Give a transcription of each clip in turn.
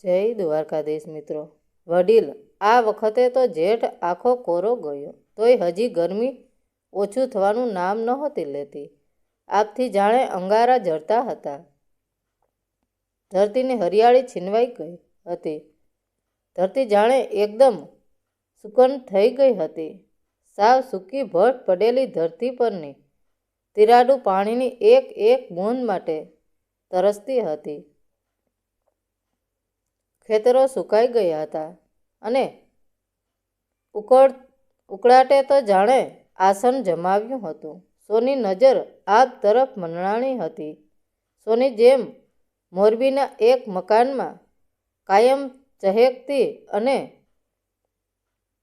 જય દ્વારકાધીશ મિત્રો. વડીલ, આ વખતે તો જેઠ આખો કોરો ગયો. તોય હજી ગરમી ઓછું થવાનું નામ નહોતી લેતી. આપથી જાણે અંગારા જળતા હતા. ધરતીની હરિયાળી છીનવાઈ ગઈ હતી. ધરતી જાણે એકદમ સુકન થઈ ગઈ હતી. સાવ સૂકી ભટ પડેલી ધરતી પરની તિરાડું પાણીની એક એક બૂંદ માટે તરસતી હતી. ખેતરો સુકાઈ ગયા હતા અને ઉકળ, ઉકળાટે તો જાણે આસન જમાવ્યું હતું. સોની નજર આગ તરફ મંડાણી હતી. સોની જેમ મોરબીના એક મકાનમાં કાયમ ચહેકતી અને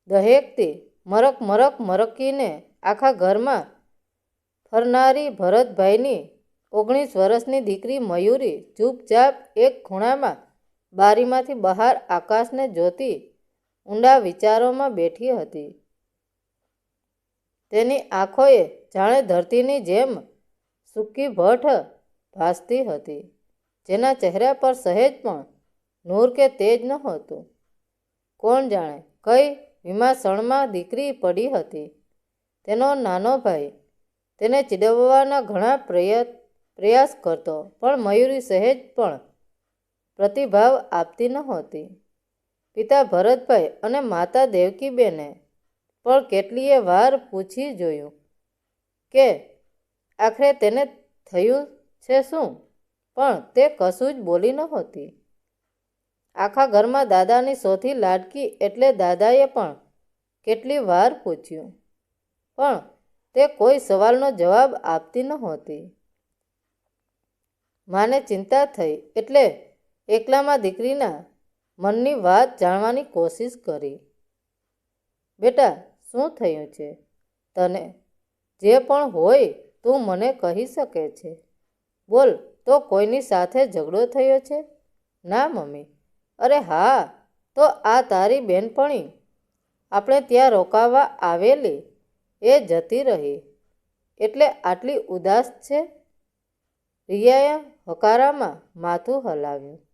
દહેકતી, મરક મરક મરકીને આખા ઘરમાં ફરનારી ભરતભાઈની ઓગણીસ વર્ષની દીકરી મયુરી ચૂપચાપ એક ખૂણામાં બારીમાંથી બહાર આકાશને જોતી ઊંડા વિચારોમાં બેઠી હતી. તેની આંખોએ જાણે ધરતીની જેમ સૂકી ભઠ ભાસતી હતી, જેના ચહેરા પર સહેજ પણ નૂર કે તેજ નહોતું. કોણ જાણે કઈ વિમાસણમાં દીકરી પડી હતી. તેનો નાનો ભાઈ તેને ચીડવવાના ઘણા પ્રયત પ્રયાસ કરતો, પણ મયુરી સહેજ પણ પ્રતિભાવ આપતી નહોતી પિતા ભરતભાઈ અને માતા દેવકીબેને પણ કેટલીય વાર પૂછી જોયું કે, આખરે તેને થયું છે શું? પણ તે કશું જ બોલી નહોતી આખા ઘરમાં દાદાની સૌથી લાડકી એટલે દાદાએ પણ કેટલી વાર પૂછ્યું. પણ તે કોઈ સવાલનો જવાબ આપતી નહોતી માને ચિંતા થઈ એટલે એકલામાં દીકરીના મનની વાત જાણવાની કોશિશ કરી. બેટા, શું થયું છે? તને જે પણ હોય તું મને કહી શકે છે. બોલ, તો કોઈની સાથે ઝઘડો થયો છે? ના, મમ્મી. અરે હા, તો આ તારી બેનપણી. આપણે ત્યાં રોકાવા આવેલી એ જતી રહી. એટલે આટલી ઉદાસ છે? રિયાએ હકારામાં માથું હલાવ્યું.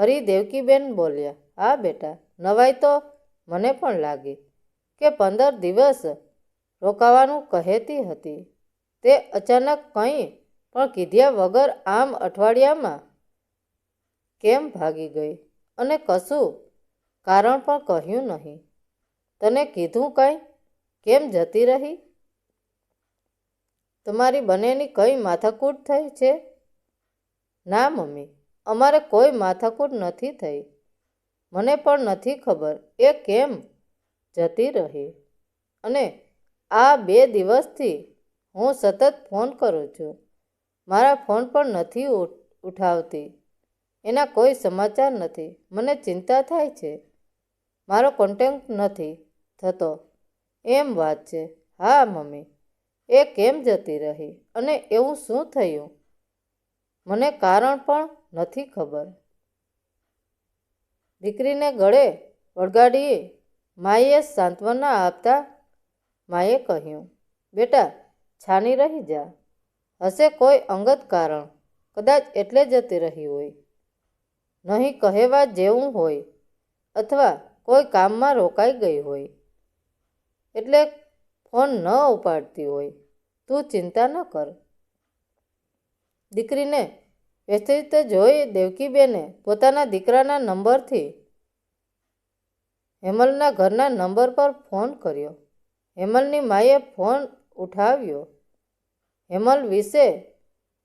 ફરી દેવકીબેન બોલ્યા, હા બેટા, નવાઈ તો મને પણ લાગી કે પંદર દિવસ રોકાવાનું કહેતી હતી. તે અચાનક કંઈ પણ કીધ્યા વગર આમ અઠવાડિયામાં કેમ ભાગી ગઈ? અને કશું કારણ પણ કહ્યું નહીં. તને કીધું કાંઈ? કેમ જતી રહી? તમારી બંનેની કઈ માથાકૂટ થઈ છે? ના, મમ્મી. અમારે કોઈ માથાકૂટ નથી થઈ. મને પણ નથી ખબર એ કેમ જતી રહી. અને આ બે દિવસથી હું સતત ફોન કરું છું. મારા ફોન પણ નથી ઉઠાવતી. એના કોઈ સમાચાર નથી. મને ચિંતા થાય છે. મારો કોન્ટેક્ટ નથી થતો. એમ વાત છે. હા, મમ્મી. એ કેમ જતી રહી? અને એવું શું થયું? મને કારણ પણ નથી ખબર. દીકરીને ગળે વળગાડીએ માએ સાંત્વના આપતા માએ કહ્યું, બેટા, છાની રહી જા. હશે કોઈ અંગત કારણ. કદાચ એટલે જતી રહી હોય. નહીં કહેવા જેવું હોય અથવા કોઈ કામમાં રોકાઈ ગઈ હોય. એટલે ફોન ન ઉપાડતી હોય. તું ચિંતા ન કર. દીકરીને વ્યસ્ત જોઈ દેવકીબેને પોતાના દીકરાના નંબરથી હેમલના ઘરના નંબર પર ફોન કર્યો. હેમલની માએ ફોન ઉઠાવ્યો. હેમલ વિશે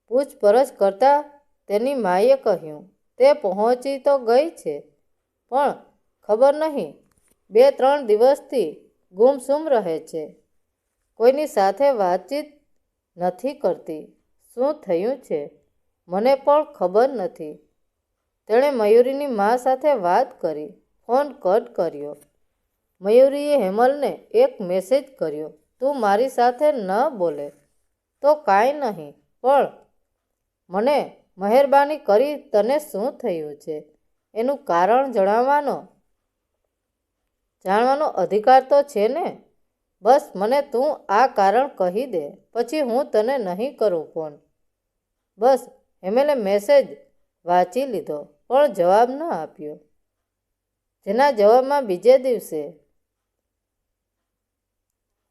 પૂછપરછ કરતા તેની માએ કહ્યું, તે પહોંચી તો ગઈ છે, પણ ખબર નહીં. બે ત્રણ દિવસથી ગુમસુમ રહે છે. કોઈની સાથે વાતચીત નથી કરતી. શું થયું છે? મને પણ ખબર નથી. તેણે મયુરીની મા સાથે વાત કરી, ફોન કટ કર્યો. મયુરીએ હેમલને એક મેસેજ કર્યો, તું મારી સાથે ન બોલે. તો કાંઈ નહીં, પણ મને મહેરબાની કરી તને શું થયું છે? એનું કારણ જણાવવાનો, જાણવાનો અધિકાર તો છે ને? બસ મને તું આ કારણ કહી દે, પછી હું તને નહીં કરું ફોન. બસ હેમેલે મેસેજ વાંચી લીધો, પણ જવાબ ન આપ્યો. જેના જવાબમાં બીજે દિવસે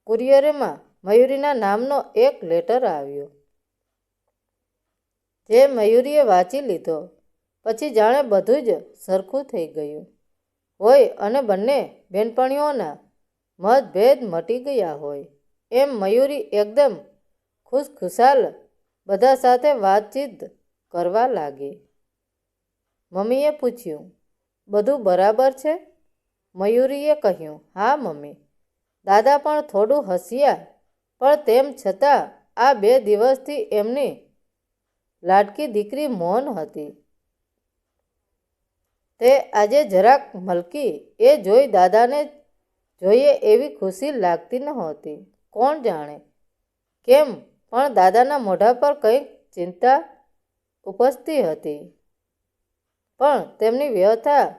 કુરિયરમાં મયુરીના નામનો એક લેટર આવ્યો. જે મયુરીએ વાંચી લીધો, પછી જાણે બધું જ સરખું થઈ ગયું. હોય અને બંને બેનપણીઓના મતભેદ મટી ગયા હોય. એમ મયુરી એકદમ ખુશખુશાલ બધા સાથે વાતચીત કરવા લાગી. મમ્મીએ પૂછ્યું, બધું બરાબર છે? મયુરીએ કહ્યું, હા, મમ્મી. દાદા પણ થોડું હસ્યા, પણ તેમ છતાં આ બે દિવસથી એમની લાડકી દીકરી મૌન હતી. તે આજે જરાક મલકી, એ જોઈ દાદાને જોઈએ એવી ખુશી લાગતી નહોતી. કોણ જાણે? કેમ પણ દાદાના મોઢા પર કંઈક ચિંતા ઉપજતી હતી. પણ તેમની વ્યથા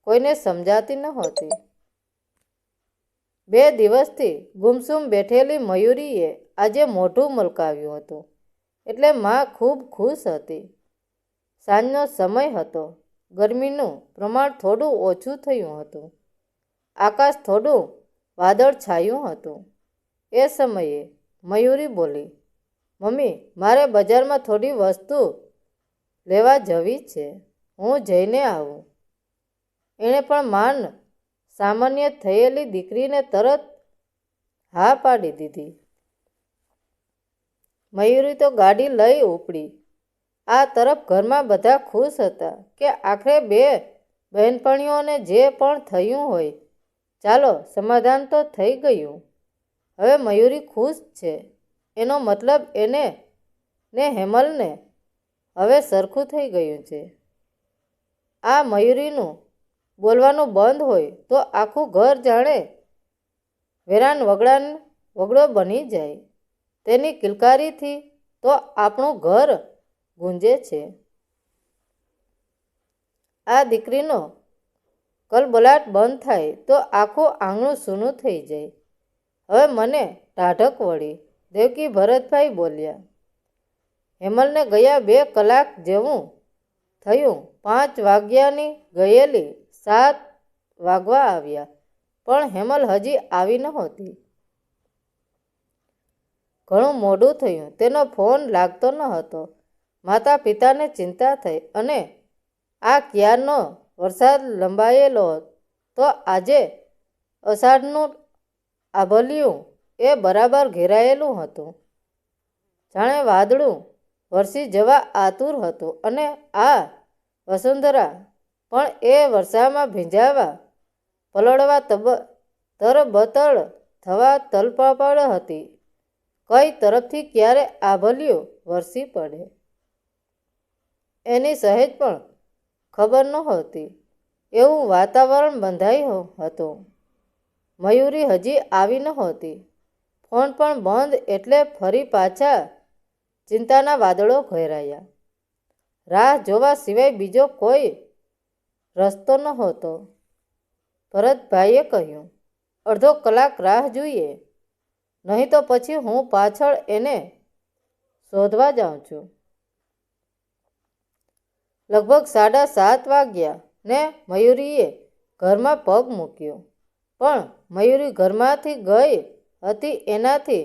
કોઈને સમજાતી નહોતી બે દિવસથી ગુમસુમ બેઠેલી મયુરીએ આજે મોઢું મલકાવ્યું હતું. એટલે માં ખૂબ ખુશ હતી. સાંજનો સમય હતો. ગરમીનું પ્રમાણ થોડું ઓછું થયું હતું. આકાશ થોડું વાદળ છાયું હતું. એ સમયે મયુરી બોલી મમ્મી, મારે બજારમાં થોડી વસ્તુ લેવા જવી છે. હું જઈને આવું. એણે પણ માન સામાન્ય થયેલી દીકરીને તરત હા પાડી દીધી. મયુરી તો ગાડી લઈ ઉપડી. આ તરફ ઘરમાં બધા ખુશ હતા કે આખરે બે બહેનપણીઓને જે પણ થયું હોય. ચાલો, સમાધાન તો થઈ ગયું. હવે મયુરી ખુશ છે. એનો મતલબ એને ને હેમલને હવે સરખું થઈ ગયું છે. આ મયુરીનું બોલવાનું બંધ હોય તો આખું ઘર જાણે વેરાન વગડાન વગડો બની જાય. તેની કિલકારીથી તો આપણું ઘર ગુંજે છે. આ દીકરીનો કલબલાટ બંધ થાય તો આખું આંગણું સૂનું થઈ જાય. હવે મને ટાઢક વળી દેવકી ભરતભાઈ બોલ્યા, હેમલને ગયા બે કલાક જેવું થયું. પાંચ વાગ્યાની ગયેલી સાત વાગવા આવ્યા, પણ હેમલ હજી આવી નહોતી. ઘણું મોડું થયું. તેનો ફોન લાગતો ન હતો. માતા પિતાને ચિંતા થઈ અને આ ક્યારનો વરસાદ લંબાયેલો તો આજે અષાઢનું આભલ્યું એ બરાબર ઘેરાયેલું હતું. જાણે વાદળું વરસી જવા આતુર હતું અને આ વસુંધરા પણ એ વરસામાં ભીંજાવા, પલળવા તબ, તરબતળ થવા તલપાપડ હતી. કઈ તરફથી ક્યારે આભલ્યું વરસી પડે? એની સહેજ પણ ખબર નહોતી. એવું વાતાવરણ બંધાયું હતું. મયુરી હજી આવી નહોતી. ફોન પણ બંધ એટલે ફરી પાછા ચિંતાના વાદળો ઘેરાયા. રાહ જોવા સિવાય બીજો કોઈ રસ્તો નહોતો. ભરતભાઈએ કહ્યું, અડધો કલાક રાહ જોઈએ. નહીં તો પછી હું પાછળ એને શોધવા જાઉં છું. લગભગ સાડા સાત વાગ્યા ને મયુરીએ ઘરમાં પગ મૂક્યો. પણ મયુરી ઘરમાંથી ગઈ હતી એનાથી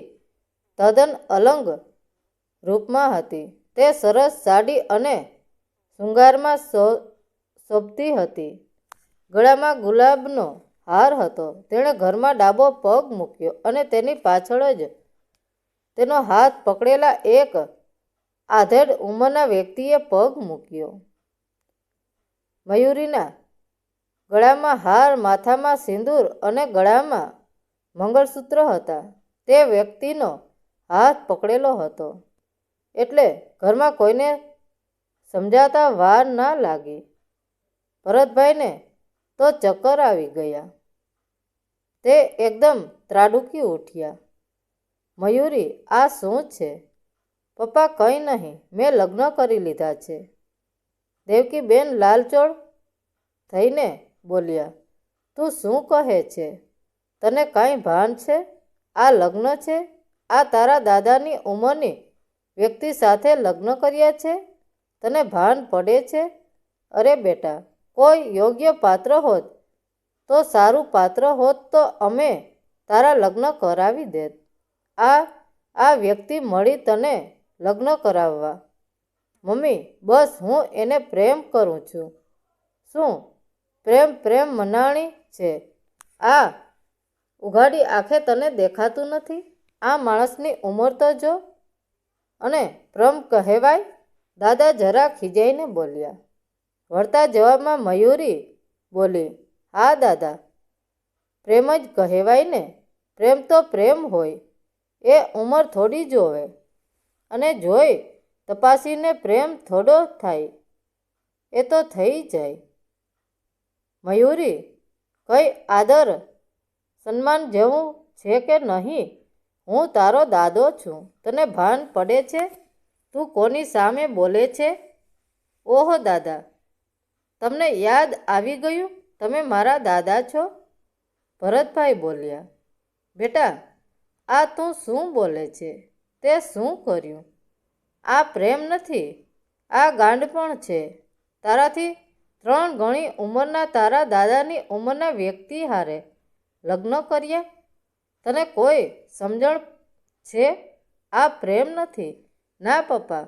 તદ્દન અલંગ રૂપમાં હતી. તે સરસ સાડી અને શૃંગારમાં શોભતી હતી. ગળામાં ગુલાબનો હાર હતો. તેણે ઘરમાં ડાબો પગ મૂક્યો અને તેની પાછળ જ તેનો હાથ પકડેલા એક આધેડ ઉંમરના વ્યક્તિએ પગ મૂક્યો. મયુરીના ગળામાં હાર, માથામાં સિંદૂર અને ગળામાં મંગળસૂત્ર હતા. તે વ્યક્તિનો હાથ પકડેલો હતો. એટલે ઘરમાં કોઈને સમજાતા વાર ના લાગી. ભરતભાઈને તો ચક્કર આવી ગયા. તે એકદમ ત્રાડુકી ઉઠ્યા. મયુરી, આ શું છે? પપ્પા કંઈ નહીં, મેં લગ્ન કરી લીધા છે. દેવકીબેન લાલચોળ થઈને બોલ્યા, તું શું કહે છે? તને કાંઈ ભાન છે? આ લગ્ન છે? આ તારા દાદાની ઉંમરની વ્યક્તિ સાથે લગ્ન કર્યા છે? તને ભાન પડે છે? અરે બેટા, કોઈ યોગ્ય પાત્ર હોત, તો સારું પાત્ર હોત તો અમે તારા લગ્ન કરાવી દેત. આ આ વ્યક્તિ મળી તને લગ્ન કરાવવા. મમ્મી, બસ હું એને પ્રેમ કરું છું. શું? પ્રેમ પ્રેમ મનાણી છે. આ ઉઘાડી આંખે તને દેખાતું નથી? આ માણસની ઉંમર તો જો. અને પ્રમ કહેવાય? દાદા જરા ખીજાઈને બોલ્યા. વળતા જવાબમાં મયુરી બોલી, હા, દાદા. પ્રેમ જ કહેવાય ને? પ્રેમ તો પ્રેમ હોય. એ ઉંમર થોડી જોવે. અને જોઈ તપાસીને પ્રેમ થોડો થાય. એ તો થઈ જાય. મયુરી, કઈ આદર સન્માન જેવું છે કે નહીં? હું તારો દાદો છું. તને ભાન પડે છે? તું કોની સામે બોલે છે? ઓહો દાદા, તમને યાદ આવી ગયું? તમે મારા દાદા છો? ભરતભાઈ બોલ્યા, બેટા, આ તું શું બોલે છે? તે શું કર્યું? આ પ્રેમ નથી. આ ગાંડ પણ છે. તારાથી ત્રણ ગણી ઉંમરના તારા દાદાની ઉંમરના વ્યક્તિ હારે લગ્ન કર્યા તને કોઈ સમજણ છે? આ પ્રેમ નથી. ના, પપ્પા.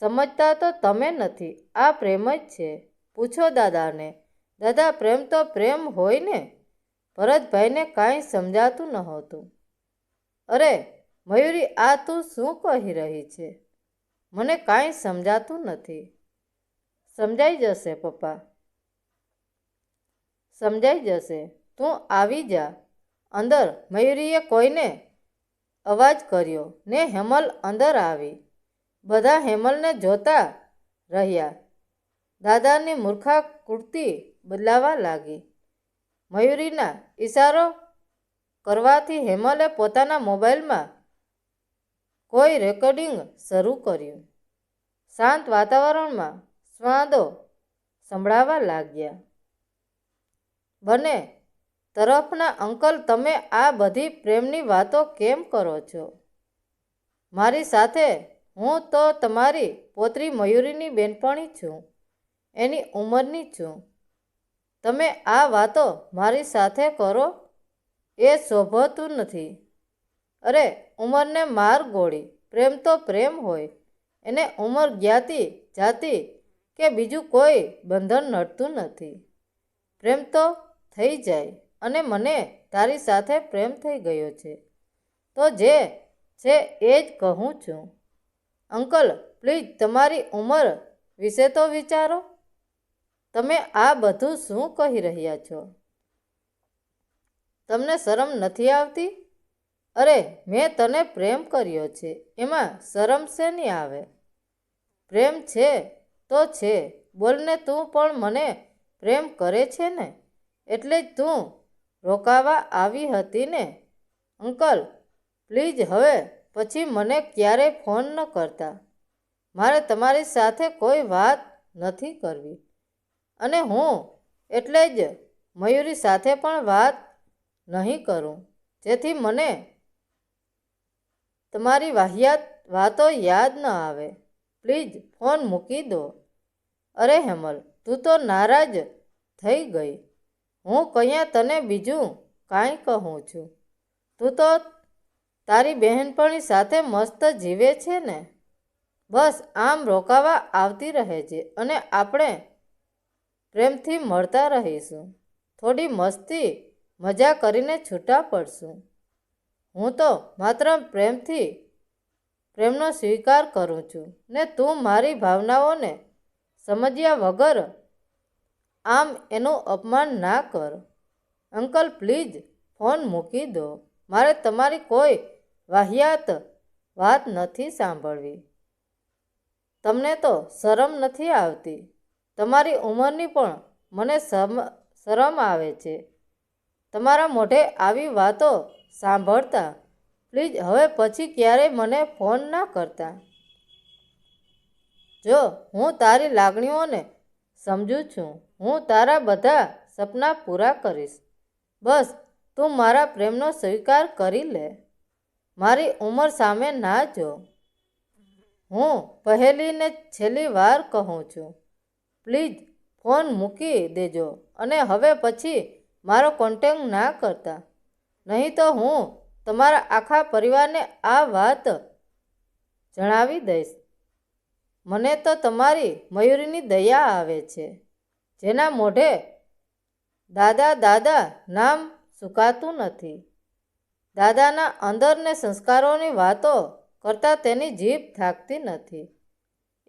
સમજતા તો તમે નથી. આ પ્રેમ જ છે. પૂછો દાદાને. દાદા, પ્રેમ તો પ્રેમ હોય ને? ભરતભાઈને કાંઈ સમજાતું નહોતું. અરે, મયુરી, આ તું શું કહી રહી છે? મને કાંઈ સમજાતું નથી. સમજાઈ જશે, પપ્પા. સમજાઈ જશે. તું આવી જા. અંદર મયુરીએ કોઈને અવાજ કર્યો, ને હેમલ અંદર આવી. બધા હેમલને જોતા રહ્યા. દાદાની મૂર્ખા કુર્તી બદલાવા લાગી. મયુરીના ઈશારો કરવાથી હેમલે પોતાના મોબાઈલમાં કોઈ રેકોર્ડિંગ શરૂ કર્યું. શાંત વાતાવરણમાં સ્વાદો સંભળાવા લાગ્યા. બને તરફના અંકલ, તમે આ બધી પ્રેમની વાતો કેમ કરો છો? મારી સાથે હું તો તમારી પોતરી મયુરીની બેનપણી છું, એની ઉંમરની છું. તમે આ વાતો મારી સાથે કરો એ શોભતું નથી. અરે, ઉંમરને માર ગોળી. પ્રેમ તો પ્રેમ હોય. એને ઉંમર જ્ઞાતિ, જાતિ કે બીજું કોઈ બંધન નડતું નથી. પ્રેમ તો થઈ જાય. અને મને તારી સાથે પ્રેમ થઈ ગયો છે. તો જે છે એ જ કહું છું. અંકલ, પ્લીઝ તમારી ઉંમર વિશે તો વિચારો. તમે આ બધું શું કહી રહ્યા છો? તમને શરમ નથી આવતી? અરે, મેં તને પ્રેમ કર્યો છે. એમાં શરમ શેની આવે? પ્રેમ છે તો છે. બોલને તું પણ મને પ્રેમ કરે છે ને? એટલે જ તું રોકાવા આવી હતી ને? અંકલ, પ્લીઝ હવે પછી મને ક્યારેય ફોન ન કરતા. મારે તમારી સાથે કોઈ વાત નથી કરવી. અને હું એટલે જ મયુરી સાથે પણ વાત નહીં કરું. જેથી મને તમારી વાહિયાત વાતો યાદ ન આવે. પ્લીઝ ફોન મૂકી દો. અરે હેમલ, તું તો નારાજ થઈ ગઈ. હું કયા તને બીજું કાંઈ કહું છું. તું તો તારી બહેનપણી સાથે મસ્ત જીવે છે ને? બસ, આમ રોકાવા આવતી રહે છે અને આપણે પ્રેમથી મળતા રહીશું. થોડી મસ્તી, મજા કરીને છૂટા પડશું. હું તો માત્ર પ્રેમથી પ્રેમનો સ્વીકાર કરું છું ને તું મારી ભાવનાઓને સમજ્યા વગર આમ એનું અપમાન ના કર. અંકલ, પ્લીઝ ફોન મૂકી દો. મારે તમારી કોઈ વાહિયાત વાત નથી સાંભળવી. તમને તો શરમ નથી આવતી. તમારી ઉંમરની પણ મને શરમ આવે છે. તમારા મોઢે આવી વાતો સાંભળતા, પ્લીઝ હવે પછી ક્યારેય મને ફોન ના કરતા. જો હું તારી લાગણીઓને સમજું છું. હું તારા બધા સપના પૂરા કરીશ. બસ, તું મારા પ્રેમનો સ્વીકાર કરી લે. મારી ઉંમર સામે ના જો. હું પહેલી ને છેલ્લી વાર કહું છું. પ્લીઝ, ફોન મૂકી દેજો અને હવે પછી મારો કોન્ટેક ના કરતા. નહીં તો હું તમારા આખા પરિવારને આ વાત જણાવી દઈશ. મને તો તમારી મયુરીની દયા આવે છે. જેના મોઢે દાદા દાદા નામ સુકાતું નથી. દાદાના અંદરને સંસ્કારોની વાતો કરતાં તેની જીભ થાકતી નથી.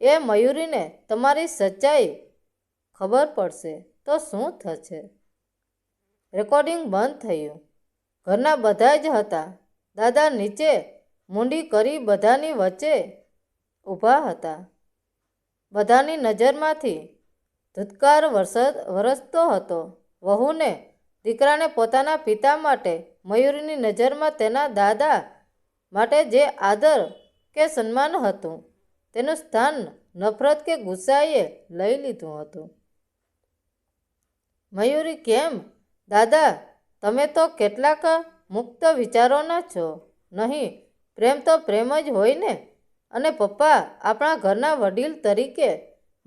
એ મયુરીને તમારી સચ્ચાઈ ખબર પડશે તો શું થશે? રેકોર્ડિંગ બંધ થયું. ઘરના બધા જ હતા. દાદા નીચે મૂંડી કરી બધાની વચ્ચે ઊભા હતા. બધાની નજરમાંથી ધૂતકાર વરસદ વરસતો હતો. વહુને દીકરાને પોતાના પિતા માટે મયુરીની નજરમાં તેના દાદા માટે જે આદર કે સન્માન હતું, તેનું સ્થાન નફરત કે ગુસ્સાએ લઈ લીધું હતું. મયુરી કેમ? દાદા, તમે તો કેટલાક મુક્ત વિચારોના છો. નહીં, પ્રેમ તો પ્રેમ જ હોય ને? અને પપ્પા, આપણા ઘરના વડીલ તરીકે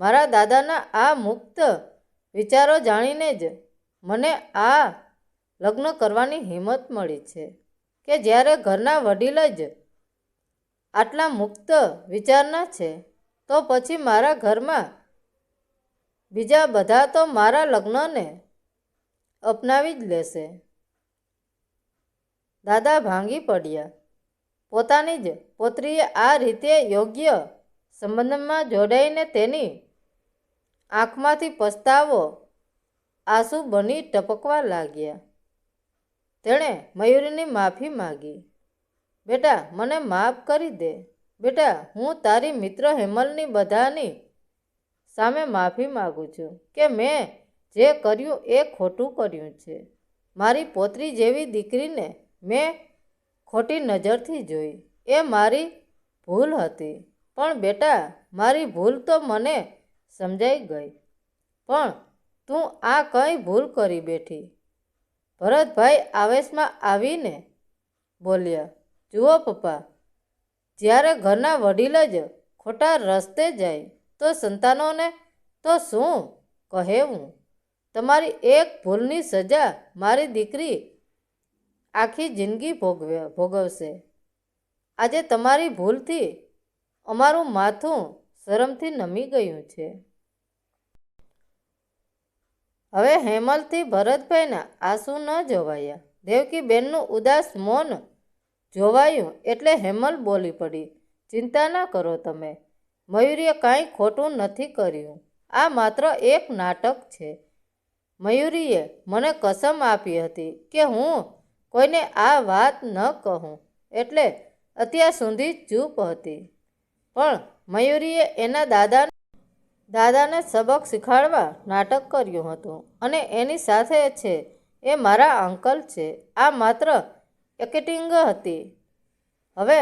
મારા દાદાના આ મુક્ત વિચારો જાણીને જ મને આ લગ્ન કરવાની હિંમત મળી છે કે જ્યારે ઘરના વડીલ જ આટલા મુક્ત વિચારના છે, તો પછી મારા ઘરમાં બીજા બધા તો મારા લગ્નને અપનાવી જ લેશે. દાદા ભાંગી પડ્યા. પોતાની જ પોત્રીએ આ રીતે યોગ્ય સંબંધમાં જોડાઈને તેની આંખમાંથી પસ્તાવો આંસુ બની ટપકવા લાગ્યા. તેણે મયુરીની માફી માગી. બેટા, મને માફ કરી દે. બેટા, હું તારી મિત્ર હેમલની બધાની સામે માફી માગું છું કે મેં જે કર્યું એ ખોટું કર્યું છે. મારી પોતરી જેવી દીકરીને મેં ખોટી નજરથી જોઈ. એ મારી ભૂલ હતી. પણ બેટા, મારી ભૂલ તો મને સમજાઈ ગઈ. પણ તું આ કંઈ ભૂલ કરી બેઠી ભરતભાઈ આવેશમાં આવીને બોલ્યા, જુઓ પપ્પા, જ્યારે ઘરના વડીલ જ ખોટા રસ્તે જાય, તો સંતાનોને તો શું કહેવું? તમારી એક ભૂલની સજા મારી દીકરી આખી જિંદગી ભોગવે, ભોગવશે. આજે તમારી ભૂલથી અમારું માથું શરમથી નમી ગયું છે. હવે હેમલથી ભરતભાઈના આંસુ ન જોવાયા. દેવકીબેનનું ઉદાસ મૌન જોવાયું એટલે હેમલ બોલી પડી, ચિંતા ના કરો તમે. મયુરીએ કાંઈ ખોટું નથી કર્યું. આ માત્ર એક નાટક છે. મયુરીએ મને કસમ આપી હતી કે હું કોઈને આ વાત ન કહું, એટલે અત્યાર સુધી ચૂપ હતી. પણ મયુરીએ એના દાદા દાદાને સબક શીખવાડવા નાટક કર્યું હતું અને એની સાથે છે, એ મારા અંકલ છે, આ માત્ર એકેટિંગ હતી. હવે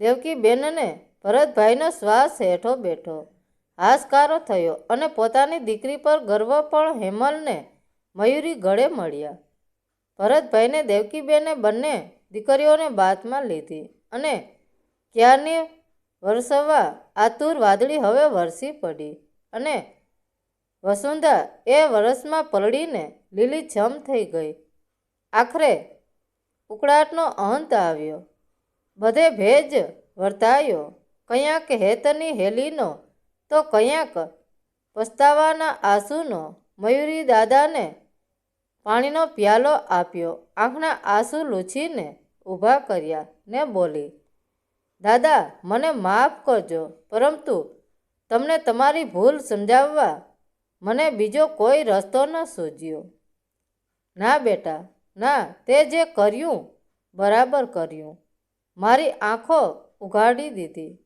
દેવકીબેનને ભરતભાઈનો શ્વાસ હેઠો બેઠો, હાશકારો થયો અને પોતાની દીકરી પર ગર્વ પણ હેમલને મયુરી ગળે મળ્યા. ભરતભાઈને દેવકીબેને બંને દીકરીઓને બાતમાં લીધી અને ક્યારની વરસવા આતુર વાદળી હવે વરસી પડી અને વસુંધા એ વરસમાં પલળીને લીલીછમ થઈ ગઈ. આખરે ઉકળાટનો અંત આવ્યો. બધે ભેજ વર્તાયો. કયાંક હેતની હેલીનો, તો કયાંક પસ્તાવાના આંસુનો મયુરી દાદાને પાણીનો પ્યાલો આપ્યો. આંખના આંસુ લૂછીને ઊભા કર્યા ને બોલી, દાદા, મને માફ કરજો, પરંતુ તમને તમારી ભૂલ સમજાવવા મને બીજો કોઈ રસ્તો ન સૂજ્યો ના બેટા, ના, તે જે કર્યું, બરાબર કર્યું. મારી આંખો ઉઘાડી દીધી.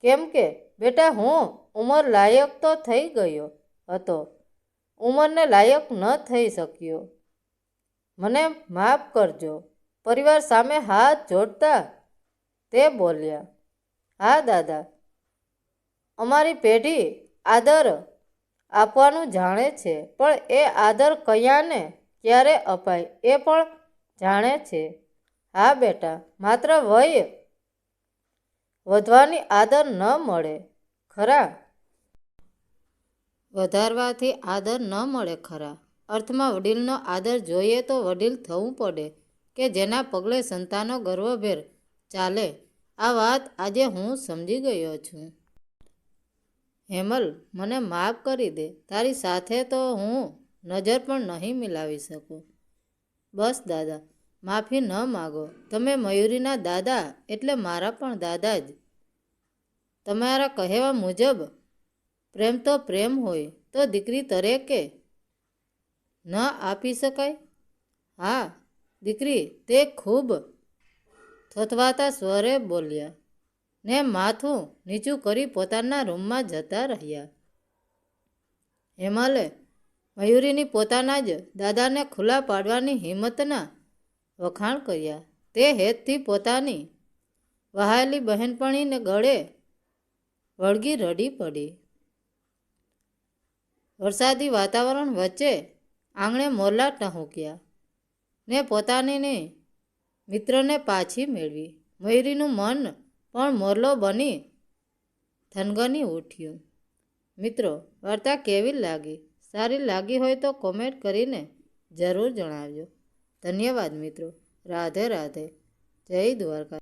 કેમ કે, બેટા, હું ઉંમર લાયક તો થઈ ગયો હતો. ઉંમરને લાયક ન થઈ શક્યો. મને માફ કરજો. પરિવાર સામે હાથ જોડતા તે બોલ્યા, હા, દાદા, અમારી પેઢી આદર આપવાનું જાણે છે, પણ એ આદર કયાને ક્યારે અપાય એ પણ જાણે છે. હા, બેટા, માત્ર વય વધવાની આદર ન મળે. ખરા વધારવાથી આદર ન મળે ખરા. અર્થમાં વડીલનો આદર જોઈએ તો વડીલ થવું પડે કે જેના પગલે સંતાનો ગર્વભેર ચાલે. આ વાત આજે હું સમજી ગયો છું. હેમલ, મને માફ કરી દે. તારી સાથે તો હું નજર પણ નહીં મિલાવી શકું. બસ દાદા, માફી ન માગો. તમે મયુરીના દાદા એટલે મારા પણ દાદા જ. તમારા કહેવા મુજબ પ્રેમ તો પ્રેમ હોય, તો દીકરી તરે કે? ન આપી શકાય? હા, દીકરી, તે ખૂબ થોથવાતા સ્વરે બોલ્યા. ને માથું નીચું કરી પોતાના રૂમમાં જતા રહ્યા. હેમલે મયુરીની પોતાના જ દાદાને ખુલ્લા પાડવાની હિંમતના વખાણ કર્યા. તે હેતથી પોતાની વહાયેલી બહેનપણીને ગળે વળગી રડી પડી. વરસાદી વાતાવરણ વચ્ચે આંગણે મોરલા ટહુક્યા ને પોતાની મિત્રને પાછી મેળવી. મયુરીનું મન પણ મોરલો બની થનગની ઉઠ્યું મિત્રો, વાર્તા કેવી લાગી? સારી લાગી હોય તો કોમેન્ટ કરીને જરૂર જણાવજો. ધન્યવાદ મિત્રો. રાધે રાધે. જય દ્વારકા